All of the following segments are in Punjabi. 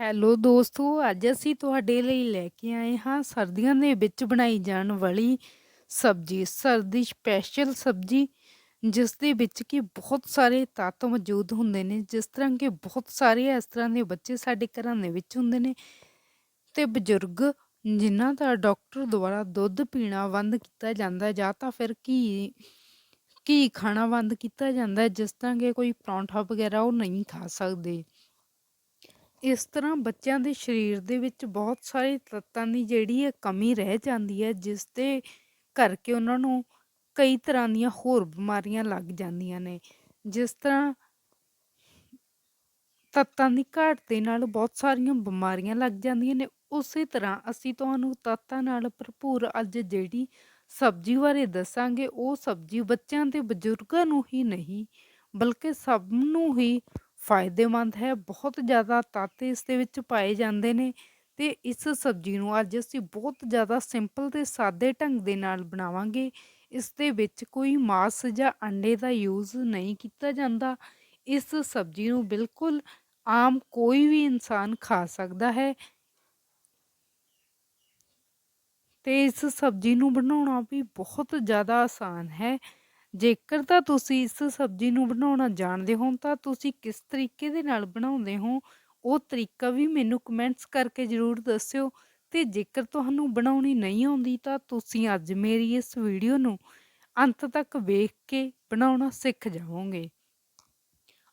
ਹੈਲੋ ਦੋਸਤੋ, ਅੱਜ ਅਸੀਂ ਤੁਹਾਡੇ ਲਈ ਲੈ ਕੇ ਆਏ ਹਾਂ ਸਰਦੀਆਂ ਦੇ ਵਿੱਚ ਬਣਾਈ ਜਾਣ ਵਾਲੀ ਸਬਜ਼ੀ, ਸਰਦੀ ਸਪੈਸ਼ਲ ਸਬਜ਼ੀ ਜਿਸ ਦੇ ਵਿੱਚ ਕਿ ਬਹੁਤ ਸਾਰੇ ਤੱਤ ਮੌਜੂਦ ਹੁੰਦੇ ਨੇ, ਜਿਸ ਤਰ੍ਹਾਂ ਕਿ ਬਹੁਤ ਸਾਰੇ ਇਸ ਤਰ੍ਹਾਂ ਦੇ ਬੱਚੇ ਸਾਡੇ ਘਰਾਂ ਦੇ ਵਿੱਚ ਹੁੰਦੇ ਨੇ ਤੇ ਬਜ਼ੁਰਗ ਜਿਨ੍ਹਾਂ ਦਾ ਡਾਕਟਰ ਦੁਆਰਾ ਦੁੱਧ ਪੀਣਾ ਬੰਦ ਕੀਤਾ ਜਾਂਦਾ ਜਾਂ ਤਾਂ ਫਿਰ ਘੀ ਘੀ ਖਾਣਾ ਬੰਦ ਕੀਤਾ ਜਾਂਦਾ, ਜਿਸ ਤਰ੍ਹਾਂ ਕਿ ਕੋਈ ਪਰੌਂਠਾ ਵਗੈਰਾ ਉਹ ਨਹੀਂ ਖਾ ਸਕਦੇ। ਇਸ ਤਰ੍ਹਾਂ ਬੱਚਿਆਂ ਦੇ ਸਰੀਰ ਦੇ ਵਿੱਚ ਬਹੁਤ ਸਾਰੇ ਤੱਤਾਂ ਦੀ ਜਿਹੜੀ ਹੈ ਕਮੀ ਰਹਿ ਜਾਂਦੀ ਹੈ, ਜਿਸ ਦੇ ਕਰਕੇ ਉਹਨਾਂ ਨੂੰ ਕਈ ਤਰ੍ਹਾਂ ਦੀਆਂ ਹੋਰ ਬਿਮਾਰੀਆਂ ਲੱਗ ਜਾਂਦੀਆਂ ਨੇ। ਜਿਸ ਤਰ੍ਹਾਂ ਤੱਤਾਂ ਦੀ ਘਾਟ ਦੇ ਨਾਲ ਬਹੁਤ ਸਾਰੀਆਂ ਬਿਮਾਰੀਆਂ ਲੱਗ ਜਾਂਦੀਆਂ ਨੇ, ਉਸੇ ਤਰ੍ਹਾਂ ਅਸੀਂ ਤੁਹਾਨੂੰ ਤੱਤਾਂ ਨਾਲ ਭਰਪੂਰ ਅੱਜ ਜਿਹੜੀ ਸਬਜ਼ੀ ਬਾਰੇ ਦੱਸਾਂਗੇ, ਉਹ ਸਬਜ਼ੀ ਬੱਚਿਆਂ ਤੇ ਬਜ਼ੁਰਗਾਂ ਨੂੰ ਹੀ ਨਹੀਂ, ਬਲਕਿ ਸਭ ਨੂੰ ਹੀ ਫਾਇਦੇਮੰਦ ਹੈ, ਬਹੁਤ ਜ਼ਿਆਦਾ ਤੱਤ ਇਸ ਦੇ ਵਿੱਚ ਪਾਏ ਜਾਂਦੇ ਨੇ ਤੇ ਇਸ ਸਬਜ਼ੀ ਨੂੰ ਅੱਜ ਅਸੀਂ ਬਹੁਤ ਜ਼ਿਆਦਾ ਸਿੰਪਲ ਤੇ ਸਾਦੇ ਢੰਗ ਦੇ ਨਾਲ ਬਣਾਵਾਂਗੇ। ਇਸ ਦੇ ਵਿੱਚ ਕੋਈ ਮਾਸ ਜਾਂ ਅੰਡੇ ਦਾ ਯੂਜ਼ ਨਹੀਂ ਕੀਤਾ ਜਾਂਦਾ। ਇਸ ਸਬਜ਼ੀ ਨੂੰ ਬਿਲਕੁਲ ਆਮ ਕੋਈ ਵੀ ਇਨਸਾਨ ਖਾ ਸਕਦਾ ਹੈ। ਤੇ ਇਸ ਸਬਜ਼ੀ ਨੂੰ ਬਣਾਉਣਾ ਵੀ ਬਹੁਤ ਜ਼ਿਆਦਾ ਆਸਾਨ ਹੈ। ਜੇਕਰ ਤਾਂ ਤੁਸੀਂ ਇਸ ਸਬਜ਼ੀ ਨੂੰ ਬਣਾਉਣਾ ਜਾਣਦੇ ਹੋ, ਤਾਂ ਤੁਸੀਂ ਕਿਸ ਤਰੀਕੇ ਦੇ ਨਾਲ ਬਣਾਉਂਦੇ ਹੋ? ਉਹ ਤਰੀਕਾ ਵੀ ਮੈਨੂੰ ਕਮੈਂਟਸ ਕਰਕੇ ਜ਼ਰੂਰ ਦੱਸਿਓ। ਤੇ ਜੇਕਰ ਤੁਹਾਨੂੰ ਬਣਾਉਣੀ ਨਹੀਂ ਆਉਂਦੀ, ਤਾਂ ਤੁਸੀਂ ਅੱਜ ਮੇਰੀ ਇਸ ਵੀਡੀਓ ਨੂੰ ਅੰਤ ਤੱਕ ਵੇਖ ਕੇ ਬਣਾਉਣਾ ਸਿੱਖ ਜਾਵੋਗੇ।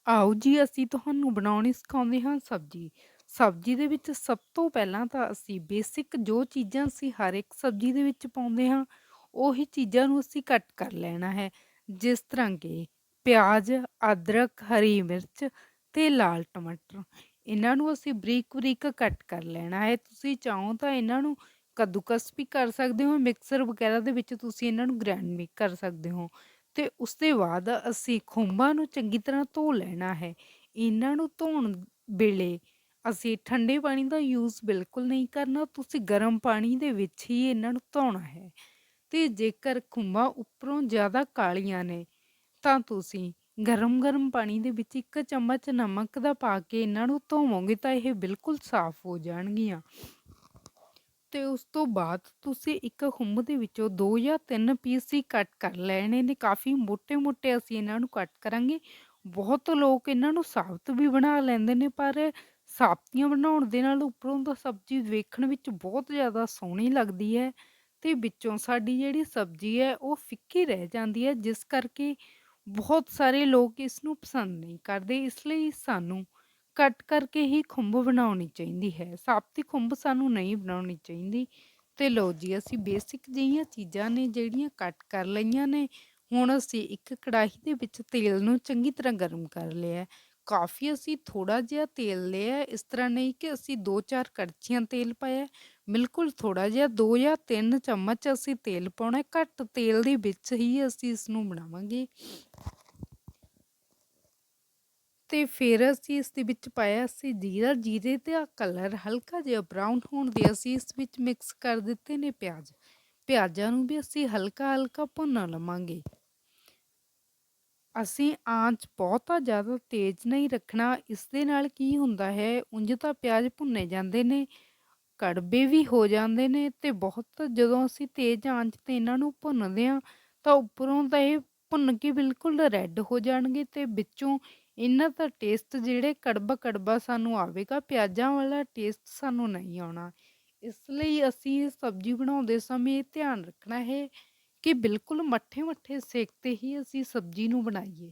ਆਓ ਜੀ, ਅਸੀਂ ਤੁਹਾਨੂੰ ਬਣਾਉਣੀ ਸਿਖਾਉਂਦੇ ਹਾਂ ਸਬਜ਼ੀ। ਸਬਜ਼ੀ ਦੇ ਵਿੱਚ ਸਭ ਤੋਂ ਪਹਿਲਾਂ ਤਾਂ ਅਸੀਂ ਬੇਸਿਕ ਜੋ ਚੀਜ਼ਾਂ ਅਸੀਂ ਹਰ ਇੱਕ ਸਬਜ਼ੀ ਦੇ ਵਿੱਚ ਪਾਉਂਦੇ ਹਾਂ, ਉਹੀ ਚੀਜ਼ਾਂ ਨੂੰ ਅਸੀਂ ਕੱਟ ਕਰ ਲੈਣਾ ਹੈ। ਜਿਸ ਤਰ੍ਹਾਂ ਕਿ ਪਿਆਜ਼, ਅਦਰਕ, ਹਰੀ ਮਿਰਚ ਤੇ ਲਾਲ ਟਮਾਟਰ। ਇਹਨਾਂ ਨੂੰ ਅਸੀਂ ਬਰੀਕ ਬਰੀਕ ਕੱਟ ਕਰ ਲੈਣਾ ਹੈ। ਤੁਸੀਂ ਚਾਹੋ ਤਾਂ ਇਹਨਾਂ ਨੂੰ ਕੱਦੂਕਸ ਵੀ ਕਰ ਸਕਦੇ ਹੋ, ਮਿਕਸਰ ਵਗੈਰਾ ਦੇ ਵਿੱਚ ਤੁਸੀਂ ਇਹਨਾਂ ਨੂੰ ਗ੍ਰਾਈਂਡ ਵੀ ਕਰ ਸਕਦੇ ਹੋ। ਤੇ ਉਸ ਦੇ ਬਾਅਦ ਅਸੀਂ ਖੁੰਬਾਂ ਨੂੰ ਚੰਗੀ ਤਰ੍ਹਾਂ ਧੋ ਲੈਣਾ ਹੈ। ਇਹਨਾਂ ਨੂੰ ਧੋਣ ਵੇਲੇ ਅਸੀਂ ਠੰਡੇ ਪਾਣੀ ਦਾ ਯੂਜ਼ ਬਿਲਕੁਲ ਨਹੀਂ ਕਰਨਾ। ਤੁਸੀਂ ਗਰਮ ਪਾਣੀ ਦੇ ਵਿੱਚ ਹੀ ਇਹਨਾਂ ਨੂੰ ਧੋਣਾ ਹੈ। ਤੇ ਜੇਕਰ ਖੁੰਬਾਂ ਉੱਪਰੋਂ ਜ਼ਿਆਦਾ ਕਾਲੀਆਂ ਨੇ, ਤਾਂ ਤੁਸੀਂ ਗਰਮ-ਗਰਮ ਪਾਣੀ ਦੇ ਵਿੱਚ ਇੱਕ ਚਮਚ ਨਮਕ ਦਾ ਪਾ ਕੇ ਇਹਨਾਂ ਨੂੰ ਧੋਵੋਗੇ ਤਾਂ ਇਹ ਬਿਲਕੁਲ ਸਾਫ਼ ਹੋ ਜਾਣਗੀਆਂ। ਤੇ ਉਸ ਤੋਂ ਬਾਅਦ ਤੁਸੀਂ ਇੱਕ ਖੁੰਬ ਦੇ ਵਿੱਚੋਂ ਦੋ ਜਾਂ ਤਿੰਨ ਪੀਸ ਹੀ ਕੱਟ ਕਰ ਲੈਣੇ ਨੇ। ਕਾਫੀ ਮੋٹے-ਮੋٹے ਅਸੀਂ ਇਹਨਾਂ ਨੂੰ ਕੱਟ ਕਰਾਂਗੇ। ਬਹੁਤ ਲੋਕ ਇਹਨਾਂ ਨੂੰ ਸਾਬਤ ਵੀ ਬਣਾ ਲੈਂਦੇ ਨੇ, ਪਰ ਸਾਬਤੀਆਂ ਬਣਾਉਣ ਦੇ ਨਾਲ ਉੱਪਰੋਂ ਤਾਂ ਸਬਜ਼ੀ ਵੇਖਣ ਵਿੱਚ ਬਹੁਤ ਜ਼ਿਆਦਾ ਸੋਹਣੀ ਲੱਗਦੀ ਹੈ। ਤੇ ਵਿੱਚੋਂ ਸਾਡੀ ਜਿਹੜੀ ਸਬਜ਼ੀ ਹੈ, ਉਹ ਫਿੱਕੀ ਰਹਿ ਜਾਂਦੀ ਹੈ, ਜਿਸ ਕਰਕੇ ਬਹੁਤ ਸਾਰੇ ਲੋਕ ਇਸ ਨੂੰ ਪਸੰਦ ਨਹੀਂ ਕਰਦੇ। ਇਸ ਲਈ ਸਾਨੂੰ ਕੱਟ ਕਰਕੇ ਹੀ ਖੁੰਭ ਬਣਾਉਣੀ ਚਾਹੀਦੀ ਹੈ। ਸਾਬਤੀ ਖੁੰਭ ਸਾਨੂੰ ਨਹੀਂ ਬਣਾਉਣੀ ਚਾਹੀਦੀ। ਤੇ ਲੋ ਜੀ, ਅਸੀਂ ਬੇਸਿਕ ਜਿਹੀਆਂ ਚੀਜ਼ਾਂ ਨੇ ਜਿਹੜੀਆਂ ਕੱਟ ਕਰ ਲਈਆਂ ਨੇ। ਹੁਣ ਅਸੀਂ ਇੱਕ ਕੜਾਹੀ ਦੇ ਵਿੱਚ ਤੇਲ ਨੂੰ ਚੰਗੀ ਤਰ੍ਹਾਂ ਗਰਮ ਕਰ ਲਿਆ ਕਾਫੀ ਅਸੀਂ ਥੋੜਾ ਜਿਹਾ ਤੇਲ ਲਿਆ ਇਸ ਤਰ੍ਹਾਂ ਨਹੀਂ ਕਿ ਅਸੀਂ 2-4 ਕੜਛੀਆਂ ਤੇਲ ਪਾਇਆ ਬਿਲਕੁਲ ਥੋੜਾ ਜਿਹਾ 2 ਜਾਂ 3 ਚਮਚ ਅਸੀਂ ਤੇਲ ਪਾਉਣਾ ਘੱਟ ਤੇਲ ਦੇ ਵਿੱਚ ਹੀ ਅਸੀਂ ਇਸ ਨੂੰ ਬਣਾਵਾਂਗੇ। ਤੇ ਫਿਰ ਅਸੀਂ ਇਸ ਦੇ ਵਿੱਚ ਪਾਇਆ ਸੀ ਜੀਰਾ, ਜੀਰੇ ਦਾ ਕਲਰ ਹਲਕਾ ਜਿਹਾ ਬਰਾਊਨ ਹੋਣ ਦੇ ਅਸੀਂ ਇਸ ਵਿੱਚ ਮਿਕਸ ਕਰ ਦਿੱਤੇ ਨੇ ਪਿਆਜ਼। ਪਿਆਜ਼ਾਂ ਨੂੰ ਵੀ ਅਸੀਂ ਹਲਕਾ ਹਲਕਾ ਭੁੰਨ ਲਵਾਂਗੇ। ਅਸੀਂ ਆਂਚ ਬਹੁਤਾ ਜ਼ਿਆਦਾ ਤੇਜ਼ ਨਹੀਂ ਰੱਖਣਾ, ਇਸ ਦੇ ਨਾਲ ਕੀ ਹੁੰਦਾ ਹੈ? ਉਂਝ ਤਾਂ ਪਿਆਜ਼ ਭੁੰਨੇ ਜਾਂਦੇ ਨੇ, ਕੜਵੇ ਵੀ ਹੋ ਜਾਂਦੇ ਨੇ ਤੇ ਬਹੁਤ ਜਦੋਂ ਅਸੀਂ ਤੇਜ਼ ਆਂਚ ਤੇ ਇਹਨਾਂ ਨੂੰ ਭੁੰਨਦੇ ਆ ਤਾਂ ਉੱਪਰੋਂ ਤਾਂ ਇਹ ਭੁੰਨ ਕੇ ਬਿਲਕੁਲ ਰੈੱਡ ਹੋ ਜਾਣਗੇ ਤੇ ਵਿੱਚੋਂ ਇਹਨਾਂ ਦਾ ਟੇਸਟ ਜਿਹੜੇ ਕੜਵਾ ਕੜਵਾ ਸਾਨੂੰ ਆਵੇਗਾ, ਪਿਆਜ਼ਾਂ ਵਾਲਾ ਟੇਸਟ ਸਾਨੂੰ ਨਹੀਂ ਆਉਣਾ। ਇਸ ਲਈ ਅਸੀਂ ਸਬਜ਼ੀ ਬਣਾਉਂਦੇ ਸਮੇਂ ਧਿਆਨ ਰੱਖਣਾ ਹੈ ਕਿ ਬਿਲਕੁਲ ਮੱਠੇ-ਮੱਠੇ ਸੇਕ ਤੇ ਹੀ ਅਸੀਂ ਸਬਜ਼ੀ ਨੂੰ ਬਣਾਈਏ।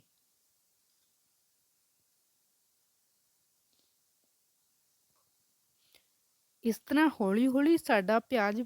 ਇਸ ਤਰ੍ਹਾਂ ਹੌਲੀ-ਹੌਲੀ ਸਾਡਾ ਪਿਆਜ਼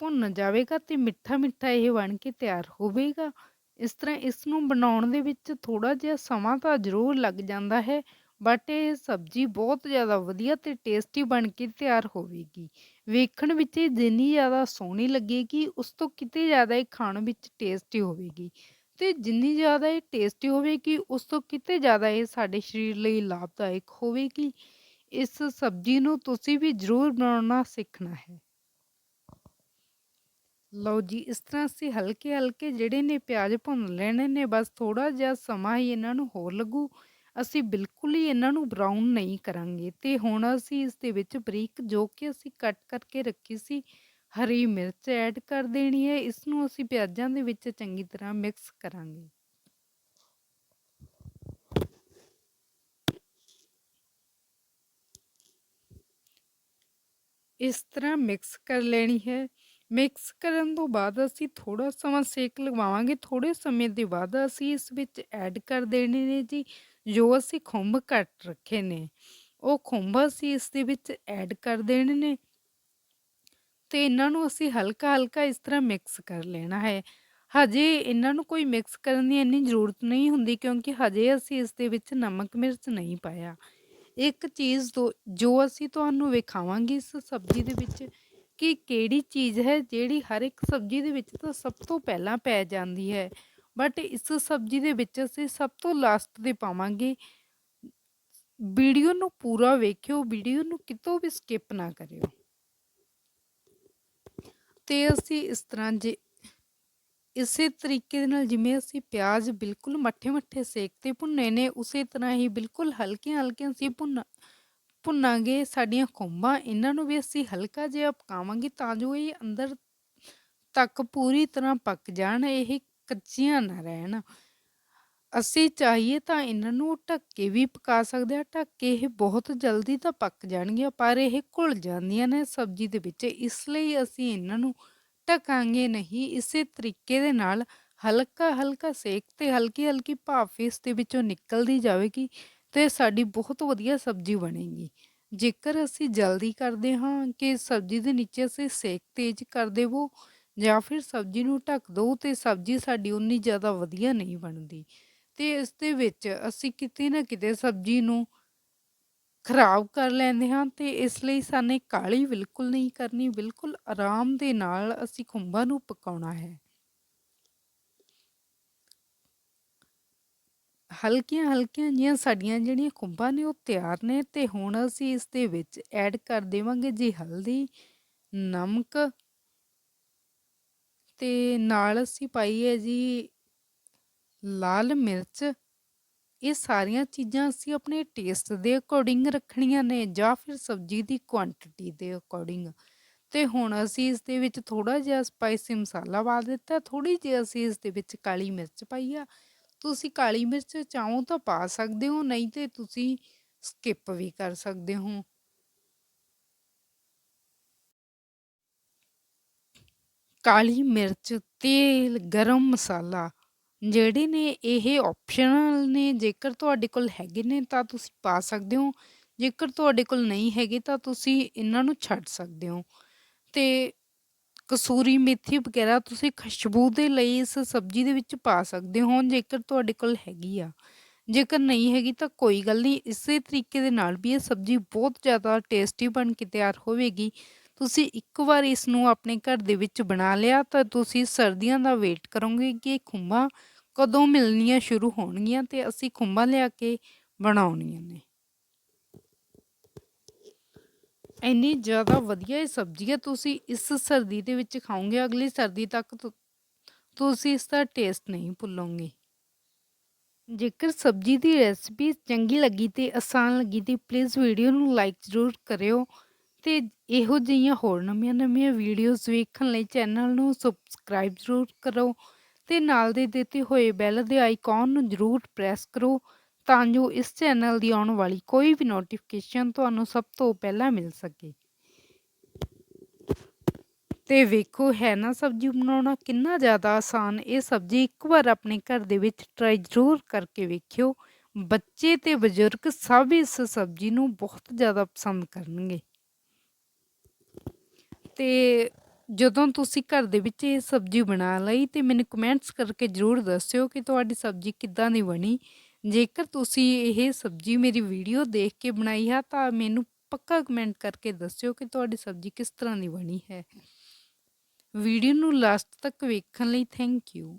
ਭੁੰਨ ਜਾਵੇਗਾ ਤੇ ਮਿੱਠਾ-ਮਿੱਠਾ ਇਹ ਬਣ ਕੇ ਤਿਆਰ ਹੋਵੇਗਾ। ਇਸ ਤਰ੍ਹਾਂ ਇਸ ਨੂੰ ਬਣਾਉਣ ਦੇ ਵਿੱਚ ਥੋੜਾ ਜਿਹਾ ਸਮਾਂ ਤਾਂ ਜ਼ਰੂਰ ਲੱਗ ਜਾਂਦਾ ਹੈ। ਬਟ ਇਹ ਸਬਜ਼ੀ ਬਹੁਤ ਜ਼ਿਆਦਾ ਵਧੀਆ ਤੇ ਟੇਸਟੀ ਬਣ ਕੇ ਤਿਆਰ ਹੋਵੇਗੀ। ਵੇਖਣ ਵਿੱਚ ਇਹ ਜਿੰਨੀ ਜ਼ਿਆਦਾ ਸੋਹਣੀ ਲੱਗੇਗੀ, ਉਸ ਤੋਂ ਕਿਤੇ ਜ਼ਿਆਦਾ ਇਹ ਖਾਣ ਵਿੱਚ ਟੇਸਟੀ ਹੋਵੇਗੀ। ਤੇ ਜਿੰਨੀ ਜ਼ਿਆਦਾ ਇਹ ਟੇਸਟੀ ਹੋਵੇਗੀ, ਉਸ ਤੋਂ ਕਿਤੇ ਜ਼ਿਆਦਾ ਇਹ ਸਾਡੇ ਸਰੀਰ ਲਈ ਲਾਭਦਾਇਕ ਹੋਵੇਗੀ। ਇਸ ਸਬਜ਼ੀ ਨੂੰ ਤੁਸੀਂ ਵੀ ਜ਼ਰੂਰ ਬਣਾਉਣਾ ਸਿੱਖਣਾ ਹੈ। ਲਓ ਜੀ, ਇਸ ਤਰ੍ਹਾਂ ਅਸੀਂ ਹਲਕੇ ਹਲਕੇ ਜਿਹੜੇ ਨੇ ਪਿਆਜ਼ ਭੁੰਨ ਲੈਣੇ ਨੇ, ਬਸ ਥੋੜਾ ਜਿਹਾ ਸਮਾਂ ਹੀ ਇਹਨਾਂ ਨੂੰ ਹੋਰ ਲੱਗੂ। ਅਸੀਂ ਬਿਲਕੁਲ ਹੀ ਇਹਨਾਂ ਨੂੰ ਬਰਾਊਨ ਨਹੀਂ ਕਰਾਂਗੇ ਤੇ ਹੁਣ ਅਸੀਂ ਇਸ ਦੇ ਵਿੱਚ ਬਰੀਕ ਜੋ ਕਿ ਅਸੀਂ ਕੱਟ ਕਰਕੇ ਰੱਖੀ ਸੀ, ਹਰੀ ਮਿਰਚ ਐਡ ਕਰ ਦੇਣੀ ਹੈ ਇਸ ਨੂੰ ਅਸੀਂ ਪਿਆਜ਼ਾਂ ਦੇ ਵਿੱਚ ਚੰਗੀ ਤਰ੍ਹਾਂ ਮਿਕਸ ਕਰਾਂਗੇ। ਇਸ ਤਰ੍ਹਾਂ ਮਿਕਸ ਕਰ ਲੈਣੀ ਹੈ। ਮਿਕਸ ਕਰਨ ਤੋਂ ਬਾਅਦ ਅਸੀਂ ਥੋੜਾ ਸਮਾਂ ਸੇਕ ਲਗਵਾਵਾਂਗੇ ਥੋੜੇ ਸਮੇਂ ਦੇ ਬਾਅਦ ਅਸੀਂ ਇਸ ਵਿੱਚ ਐਡ ਕਰ ਦੇਣੇ ਨੇ ਜੀ, ਜੋ ਅਸੀਂ ਖੁੰਬ ਕੱਟ ਰੱਖੇ ਨੇ। ਉਹ ਖੁੰਬ ਅਸੀਂ ਇਸ ਦੇ ਵਿੱਚ ਐਡ ਕਰ ਦੇਣੇ ਨੇ ਤੇ ਇਹਨਾਂ ਨੂੰ ਅਸੀਂ ਹਲਕਾ ਹਲਕਾ ਇਸ ਤਰ੍ਹਾਂ ਮਿਕਸ ਕਰ ਲੈਣਾ ਹੈ। ਹਜੇ ਇਹਨਾਂ ਨੂੰ ਕੋਈ ਮਿਕਸ ਕਰਨ ਦੀ ਇੰਨੀ ਜ਼ਰੂਰਤ ਨਹੀਂ ਹੁੰਦੀ ਕਿਉਂਕਿ ਹਜੇ ਅਸੀਂ ਇਸ ਦੇ ਵਿੱਚ ਨਮਕ, ਮਿਰਚ ਨਹੀਂ ਪਾਇਆ। ਇੱਕ ਚੀਜ਼ ਤੋਂ ਜੋ ਅਸੀਂ ਤੁਹਾਨੂੰ ਵਿਖਾਵਾਂਗੇ ਇਸ ਸਬਜ਼ੀ ਦੇ ਵਿੱਚ ਕਿ ਕਿਹੜੀ ਚੀਜ਼ ਹੈ ਜਿਹੜੀ ਹਰ ਇੱਕ ਸਬਜ਼ੀ ਦੇ ਵਿੱਚ ਤਾਂ ਸਭ ਤੋਂ ਪਹਿਲਾਂ ਪੈ ਜਾਂਦੀ ਹੈ। ਬਟ ਇਸ ਸਬਜ਼ੀ ਦੇ ਵਿੱਚ ਅਸੀਂ ਸਭ ਤੋਂ ਲਾਸਟ ਤੇ ਪਾਵਾਂਗੇ। ਵੀਡੀਓ ਨੂੰ ਪੂਰਾ ਵੇਖਿਓ, ਵੀਡੀਓ ਨੂੰ ਕਿਤੋਂ ਵੀ ਸਕਿਪ ਨਾ ਕਰਿਓ। ਤੇ ਅਸੀਂ ਇਸ ਤਰ੍ਹਾਂ ਜੇ, ਇਸੇ ਤਰੀਕੇ ਦੇ ਨਾਲ ਜਿਵੇਂ ਅਸੀਂ ਪਿਆਜ਼ ਬਿਲਕੁਲ ਮੱਠੇ-ਮੱਠੇ ਸੇਕ ਤੇ ਭੁੰਨੇ ਨੇ, ਉਸੇ ਤਰ੍ਹਾਂ ਹੀ ਬਿਲਕੁਲ ਹਲਕੀਆਂ-ਹਲਕੀਆਂ ਅਸੀਂ ਭੁੰਨ ਭੁੰਨਾਂਗੇ, ਸਾਡੀਆਂ ਖੁੰਬਾਂ, ਇਹਨਾਂ ਨੂੰ ਵੀ ਅਸੀਂ ਹਲਕਾ ਜਿਹਾ ਪਕਾਵਾਂਗੇ ਤਾਂ ਜੋ ਇਹ ਅੰਦਰ ਤੱਕ ਪੂਰੀ ਤਰ੍ਹਾਂ ਪੱਕ ਜਾਣ, ਇਹ ਕੱਚੀਆਂ ਨਾ ਰਹਿਣ। ਅਸੀਂ ਚਾਹੀਏ ਤਾਂ ਇਹਨਾਂ ਨੂੰ ਢੱਕ ਵੀ ਪਕਾ ਸਕਦੇ ਆ ਢੱਕ ਇਹ ਬਹੁਤ ਜਲਦੀ ਤਾਂ ਪੱਕ ਜਾਣਗੀਆਂ, ਪਰ ਇਹ ਘੁਲ ਜਾਂਦੀਆਂ ਨੇ ਸਬਜ਼ੀ ਦੇ ਵਿੱਚ, ਇਸ ਲਈ ਅਸੀਂ ਇਹਨਾਂ ਨੂੰ ਢਕਾਂਗੇ ਨਹੀਂ। ਇਸੇ ਤਰੀਕੇ ਦੇ ਨਾਲ ਹਲਕਾ ਹਲਕਾ ਸੇਕ ਤੇ ਹਲਕੀ ਹਲਕੀ ਭਾਫ ਇਸ ਦੇ ਵਿੱਚੋਂ ਨਿਕਲਦੀ ਜਾਵੇਗੀ। ਤੇ ਸਾਡੀ ਬਹੁਤ ਵਧੀਆ ਸਬਜ਼ੀ ਬਣੇਗੀ। ਜੇਕਰ ਅਸੀਂ ਜਲਦੀ ਕਰਦੇ ਹਾਂ ਕਿ ਸਬਜ਼ੀ ਦੇ ਨੀਚੇ ਅਸੀਂ ਸੇਕ ਤੇਜ਼ ਕਰ ਦੇਵੋ ਜਾਂ ਫਿਰ ਸਬਜ਼ੀ ਨੂੰ ਢੱਕ ਦੋ ਤੇ ਸਬਜ਼ੀ ਸਾਡੀ ਉਨੀ ਜ਼ਿਆਦਾ ਵਧੀਆ ਨਹੀਂ ਬਣਦੀ। ਤੇ ਇਸ ਦੇ ਵਿੱਚ ਅਸੀਂ ਕਿਤੇ ਨਾ ਕਿਤੇ ਸਬਜ਼ੀ ਨੂੰ ਖਰਾਬ ਕਰ ਲੈਂਦੇ ਹਾਂ ਤੇ ਇਸ ਲਈ ਸਾਨੇ ਕਾਲੀ ਬਿਲਕੁਲ ਨਹੀਂ ਕਰਨੀ, ਬਿਲਕੁਲ ਆਰਾਮ ਦੇ ਨਾਲ ਅਸੀਂ ਖੁੰਬਾਂ ਨੂੰ ਪਕਾਉਣਾ ਹੈ। ਹਲਕੀਆਂ ਹਲਕੀਆਂ ਜੀਆਂ ਸਾਡੀਆਂ ਜਿਹੜੀਆਂ ਖੁੰਬਾਂ ਨੇ, ਉਹ ਤਿਆਰ ਨੇ ਤੇ ਹੁਣ ਅਸੀਂ ਇਸ ਦੇ ਵਿੱਚ ਐਡ ਕਰ ਦੇਵਾਂਗੇ ਜੀ ਹਲਦੀ, ਨਮਕ ਤੇ ਨਾਲ ਅਸੀਂ ਪਾਈ ਹੈ ਜੀ ਲਾਲ ਮਿਰਚ। ਇਹ ਸਾਰੀਆਂ ਚੀਜ਼ਾਂ ਅਸੀਂ ਆਪਣੇ ਟੇਸਟ ਦੇ ਅਕੋਰਡਿੰਗ ਰੱਖਣੀਆਂ ਨੇ ਜਾਂ ਫਿਰ ਸਬਜ਼ੀ ਦੀ ਕੁਆਂਟੀਟੀ ਦੇ ਅਕੋਰਡਿੰਗ। ਤੇ ਹੁਣ ਅਸੀਂ ਇਸ ਦੇ ਵਿੱਚ ਥੋੜਾ ਜਿਹਾ ਸਪਾਈਸੀ ਮਸਾਲਾ ਪਾ ਦਿੱਤਾ ਥੋੜੀ ਜਿਹੀ ਅਸੀਂ ਇਸ ਦੇ ਵਿੱਚ ਕਾਲੀ ਮਿਰਚ ਪਾਈ ਆ ਤੁਸੀਂ ਕਾਲੀ ਮਿਰਚ ਚਾਹੋ ਤਾਂ ਪਾ ਸਕਦੇ ਹੋ, ਨਹੀਂ ਤੇ ਤੁਸੀਂ ਸਕਿਪ ਵੀ ਕਰ ਸਕਦੇ ਹੋ। ਕਾਲੀ ਮਿਰਚ, ਤੇਲ, ਗਰਮ ਮਸਾਲਾ, ਜਿਹੜੇ ਨੇ ਇਹ ਆਪਸ਼ਨਲ ਨੇ, ਜੇਕਰ ਤੁਹਾਡੇ ਕੋਲ ਹੈਗੇ ਨੇ ਤਾਂ ਤੁਸੀਂ ਪਾ ਸਕਦੇ ਹੋ, ਜੇਕਰ ਤੁਹਾਡੇ ਕੋਲ ਨਹੀਂ ਹੈਗੇ ਤਾਂ ਤੁਸੀਂ ਇਹਨਾਂ ਨੂੰ ਛੱਡ ਸਕਦੇ ਹੋ। ਤੇ ਕਸੂਰੀ ਮੇਥੀ ਵਗੈਰਾ ਤੁਸੀਂ ਖੁਸ਼ਬੂ ਦੇ ਲਈ ਇਸ ਸਬਜ਼ੀ ਦੇ ਵਿੱਚ ਪਾ ਸਕਦੇ ਹੋ, ਜੇਕਰ ਤੁਹਾਡੇ ਕੋਲ ਹੈਗੀ ਆ। ਜੇਕਰ ਨਹੀਂ ਹੈਗੀ ਤਾਂ ਕੋਈ ਗੱਲ ਨਹੀਂ, ਇਸੇ ਤਰੀਕੇ ਦੇ ਨਾਲ ਵੀ ਇਹ ਸਬਜ਼ੀ ਬਹੁਤ ਜ਼ਿਆਦਾ ਟੇਸਟੀ ਬਣ ਕੇ ਤਿਆਰ ਹੋਵੇਗੀ। ਤੁਸੀਂ ਇੱਕ ਵਾਰ ਇਸ ਨੂੰ ਆਪਣੇ ਘਰ ਦੇ ਵਿੱਚ ਬਣਾ ਲਿਆ ਤਾਂ ਤੁਸੀਂ ਸਰਦੀਆਂ ਦਾ ਵੇਟ ਕਰੋਗੇ ਕਿ ਖੁੰਬਾਂ ਕਦੋਂ ਮਿਲਣੀਆਂ ਸ਼ੁਰੂ ਹੋਣਗੀਆਂ ਤੇ ਅਸੀਂ ਖੁੰਬਾਂ ਲਿਆ ਕੇ ਬਣਾਉਣੀਆਂ ਨੇ। ਇੰਨੀ ਜ਼ਿਆਦਾ ਵਧੀਆ ਇਹ ਸਬਜ਼ੀ ਹੈ, ਤੁਸੀਂ ਇਸ ਸਰਦੀ ਦੇ ਵਿੱਚ ਖਾਓਗੇ, ਅਗਲੀ ਸਰਦੀ ਤੱਕ ਤੁਸੀਂ ਇਸ ਦਾ ਟੇਸਟ ਨਹੀਂ ਭੁੱਲੋਗੇ। ਜੇਕਰ ਸਬਜ਼ੀ ਦੀ ਰੈਸਪੀ ਚੰਗੀ ਲੱਗੀ ਤੇ ਆਸਾਨ ਲੱਗੀ ਤੇ ਪਲੀਜ਼ ਵੀਡੀਓ ਨੂੰ ਲਾਈਕ ਜ਼ਰੂਰ ਕਰਿਓ ਤੇ ਇਹੋ ਜਿਹੀਆਂ ਹੋਰ ਨਵੀਆਂ-ਨਵੀਆਂ ਵੀਡੀਓਜ਼ ਵੇਖਣ ਲਈ ਚੈਨਲ ਨੂੰ ਸਬਸਕ੍ਰਾਈਬ ਜ਼ਰੂਰ ਕਰੋ ਤੇ ਨਾਲ ਦੇ ਦਿੱਤੇ ਹੋਏ ਬੈਲ ਦੇ ਆਈਕਨ ਨੂੰ ਜ਼ਰੂਰ ਪ੍ਰੈਸ ਕਰੋ। ਤਾਂ ਜੋ ਇਸ ਚੈਨਲ ਦੀ ਆਉਣ ਵਾਲੀ ਕੋਈ ਵੀ ਨੋਟੀਫਿਕੇਸ਼ਨ ਤੁਹਾਨੂੰ ਸਭ ਤੋਂ ਪਹਿਲਾਂ ਮਿਲ ਸਕੇ। ਤੇ ਵੇਖੋ, ਹੈ ਨਾ ਸਬਜ਼ੀ ਬਣਾਉਣਾ ਕਿੰਨਾ ਜ਼ਿਆਦਾ ਆਸਾਨ। ਇਹ ਸਬਜ਼ੀ ਇੱਕ ਵਾਰ ਆਪਣੇ ਘਰ ਦੇ ਵਿੱਚ ਟਰਾਈ ਜ਼ਰੂਰ ਕਰਕੇ ਵੇਖਿਓ। ਬੱਚੇ ਤੇ ਬਜ਼ੁਰਗ ਸਭ ਇਸ ਸਬਜ਼ੀ ਨੂੰ ਬਹੁਤ ਜ਼ਿਆਦਾ ਪਸੰਦ ਕਰਨਗੇ। ਤੇ ਜਦੋਂ ਤੁਸੀਂ ਘਰ ਦੇ ਵਿੱਚ ਇਹ ਸਬਜ਼ੀ ਬਣਾ ਲਈ ਤੇ ਮੈਨੂੰ ਕਮੈਂਟਸ ਕਰਕੇ ਜ਼ਰੂਰ ਦੱਸਿਓ ਕਿ ਤੁਹਾਡੀ ਸਬਜ਼ੀ ਕਿੱਦਾਂ ਦੀ ਬਣੀ। ਜੇਕਰ ਤੁਸੀਂ ਇਹ ਸਬਜ਼ੀ ਮੇਰੀ ਵੀਡੀਓ ਦੇਖ ਕੇ ਬਣਾਈ ਹੈ ਤਾਂ ਮੈਨੂੰ ਪੱਕਾ ਕਮੈਂਟ ਕਰਕੇ ਦੱਸਿਓ ਕਿ ਤੁਹਾਡੀ ਸਬਜ਼ੀ ਕਿਸ ਤਰ੍ਹਾਂ ਦੀ ਬਣੀ ਹੈ। ਵੀਡੀਓ ਨੂੰ ਲਾਸਟ ਤੱਕ ਵੇਖਣ ਲਈ ਥੈਂਕ ਯੂ।